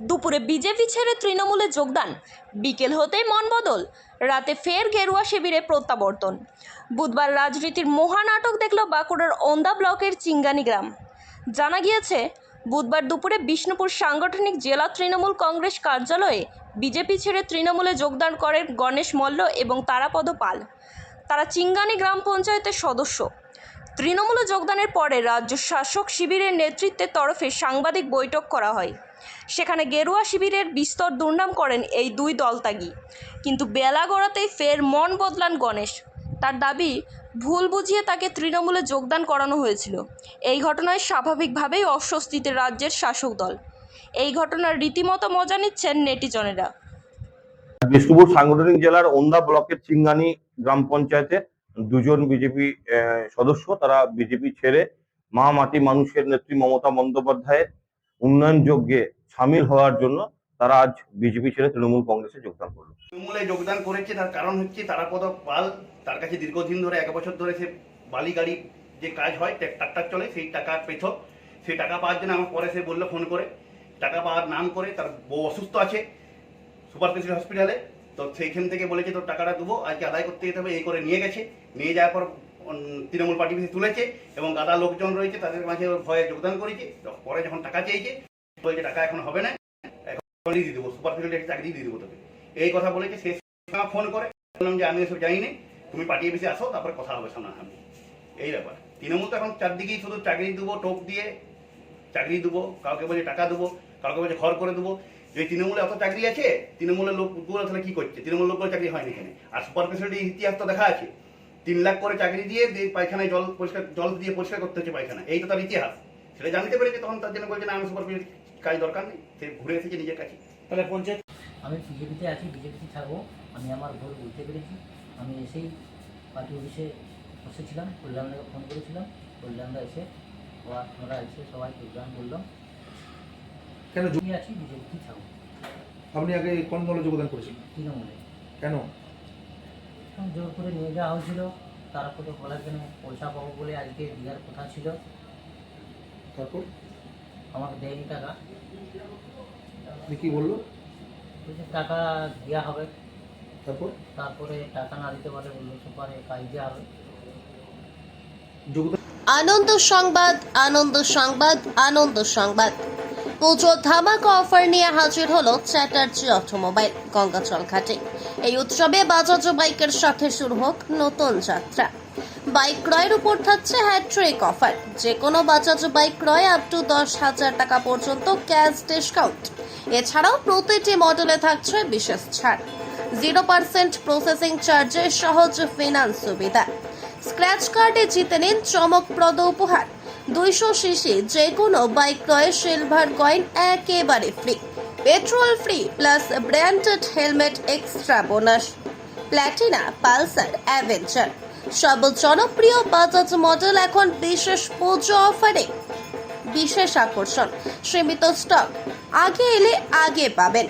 দুপুরে বিজেপি ছেড়ে তৃণমূলে যোগদান। বিকেল হতেই মন বদল। রাতে ফের গেরুয়া শিবিরে প্রত্যাবর্তন। বুধবার রাজনীতির মহানাটক দেখল বাঁকুড়ার ওন্দা ব্লকের চিঙ্গানি গ্রাম। জানা গিয়েছে, বুধবার দুপুরে বিষ্ণুপুর সাংগঠনিক জেলা তৃণমূল কংগ্রেস কার্যালয়ে বিজেপি ছেড়ে তৃণমূলে যোগদান করেন গণেশ মল্ল এবং তারাপদ পাল। তারা চিঙ্গানি গ্রাম পঞ্চায়েতের সদস্য। তৃণমূলে যোগদানের পরে রাজ্য শাসক শিবিরের নেতৃত্বের তরফে সাংবাদিক বৈঠক করা হয়। সেখানে গেরুয়া শিবিরের বিস্তর দুর্নাম করেন এই দুই দলত্যাগী। কিন্তু বেলা গড়াতেই ফের মন বদলান গণেশ। তার দাবি, ভুল বুঝিয়ে তাকে তৃণমূলে যোগদান করানো হয়েছিল। এই ঘটনায় স্বাভাবিকভাবেই অস্বস্তিতে রাজ্যের শাসক দল। এই ঘটনার রীতিমতো মজা নিচ্ছেন নেটিজনেরা। বিষ্ণুপুর সাংগঠনিক জেলার ওন্দা ব্লকের চিঙ্গানি গ্রাম পঞ্চায়েতে দুজন বিজেপি সদস্য, তারা বিজেপি ছেড়ে মা মাটি মানুষের নেত্রী মমতা বন্দ্যোপাধ্যায়ের উন্নয়ন যজ্ঞে সামিল হওয়ার জন্য তারা আজ বিজেপি ছেড়ে তৃণমূল কংগ্রেসে যোগদান করল। তৃণমূলে যোগদান করেছে, তার কারণ হচ্ছে তারাপদ পাল, তার কাছে দীর্ঘদিন ধরে, এক বছর ধরে সে বালি গাড়ি যে কাজ হয় ট্রাক্টর চলে, সেই টাকা পেত সেই টাকা পাওয়ার জন্য আমার পরে সে বলল, ফোন করে। টাকা পাওয়ার নাম করে, তার বউ অসুস্থ আছে সুপার স্পেশাল হসপিটালে। তো সেইখান থেকে বলেছে, তোর টাকাটা দেবো, আজকে আদায় করতে যেতে হবে, এই করে নিয়ে গেছে। নিয়ে যাওয়ার পর তৃণমূল পার্টি তুলেছে এবং গাদা লোকজন রয়েছে, তাদের মাঝে ভয়ে যোগদান করেছে। পরে যখন টাকা চেয়েছে, বলছে টাকা এখন হবে না, এখন দিয়ে দেবো, সুপার স্পেশালিটি চাকরি দিয়ে দেবো তোকে। এই কথা বলেছে, সে ফোন করে, বললাম যে আমি এসব জানি তুমি পার্টি বেশি আসো, তারপরে কথা হবে সামনাসামনি এই ব্যাপার। তৃণমূল তো এখন চারদিকেই শুধু চাকরি দেবো, টোপ দিয়ে চাকরি দেবো, কাউকে বলছে টাকা দেবো, কাউকে বলছে ঘর করে দেবো। যে তৃণমূলে অত চাকরি আছে, তৃণমূলের লোকগুলো তাহলে কি করছে? তৃণমূল লোকগুলো চাকরি হয়নি এখানে। আর সুপার স্পেশালিটি ইতিহাস তো দেখা আছে। তিন লাখ করে চাকরি দিয়ে পায়খানায় জল পরিষ্কার জল দিয়ে পরিষ্কার করতে হচ্ছে পায়খানা এই তো তার ইতিহাস। সেটা জানতে পেরেছে তখন তার জন্য বলছে না আমি সুপার কাজ দরকার নেই। সে ঘুরে এসেছে নিজের কাছে। তাহলে পঞ্চায়েত আমি বিজেপিতে আছি বিজেপিতে থাকব আমি আমার ভুল বুঝতে পেরেছি। আমি এসেই পার্টি অফিসে বসেছিলাম কল্যাণদাকে ফোন করেছিলাম। কল্যাণদা এসে ওরা ওরা এসে সবাই যোগদান করলাম কেন জমি আছি বিজেপিতে থাকব আপনি আগে কোন দলে যোগদান করেছিলেন? তৃণমূলে। কেন? জোর করে নিয়ে যাওয়া হয়েছিল। তারপরে বলার জন্য পয়সা পাবো বলে আজকে দেওয়ার কথা ছিল। তারপর? আমাকে দেয়নি টাকা। কি বলল? বলছে টাকা দেওয়া হবে। তারপর? তারপরে টাকা না দিতে পারলে বলল সুপারে কাজ দেওয়া হবে। আনন্দ সংবাদ আনন্দ সংবাদ আনন্দ সংবাদ। পুজো ধামাকা অফার নিয়ে হাজির হলো চ্যাটার্জি অটোমোবাইল গঙ্গাচল ঘাটে। এই উৎসবে বাজাজ বাইকের সাথে শুরু হোক নতুন যাত্রা। বাইক ক্রয়ের উপর থাকছে হ্যাট্রিক অফার। যে কোনো বাজাজ বাইক ক্রয় আপ টু দশ হাজার টাকা পর্যন্ত ক্যাশ ডিসকাউন্ট। এছাড়াও প্রতিটি মডেলে থাকছে বিশেষ ছাড়। জিরো পার্সেন্ট প্রসেসিং চার্জে সহজ ফিনান্স সুবিধা। স্ক্র্যাচ কার্ডে জিতে নিন চমকপ্রদ উপহার। দুইশো সিসি যে কোনো বাইক ক্রয়ে সিলভার কয়েন একেবারে free petrol free plus branded helmet extra bonus Platina Pulsar Avenger সব জনপ্রিয় বাজাজ মডেল এখন বিশেষ পুজো অফারে বিশেষ আকর্ষণ, সীমিত স্টক আগে এলে আগে পাবেন।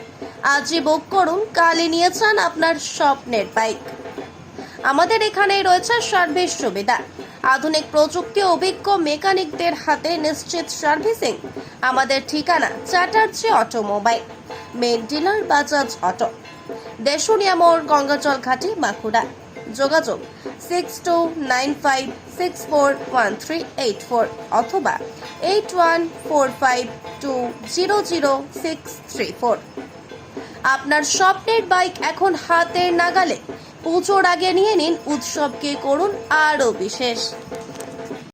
আজই বুক করুন, কালই নিয়ে যান আপনার স্বপ্নের বাইক আমাদের এখানেই রয়েছে সার্ভিস সুবিধা। আধুনিক প্রযুক্তি অভিজ্ঞ মেকানিকদের হাতে নিশ্চিত সার্ভিসিং। আমাদের ঠিকানা Chatterjee automobile main dealer Bajaj auto. Deshuniya মোড় গঙ্গাজল ঘাটি, বাঁকুড়া। যোগাযোগ six two nine five six four one three eight four অথবা eight one four five two zero zero six three four আপনার স্বপ্নের বাইক এখন হাতের নাগালে পুজোর আগে নিয়ে নিন উৎসবকে করুন আরও বিশেষ।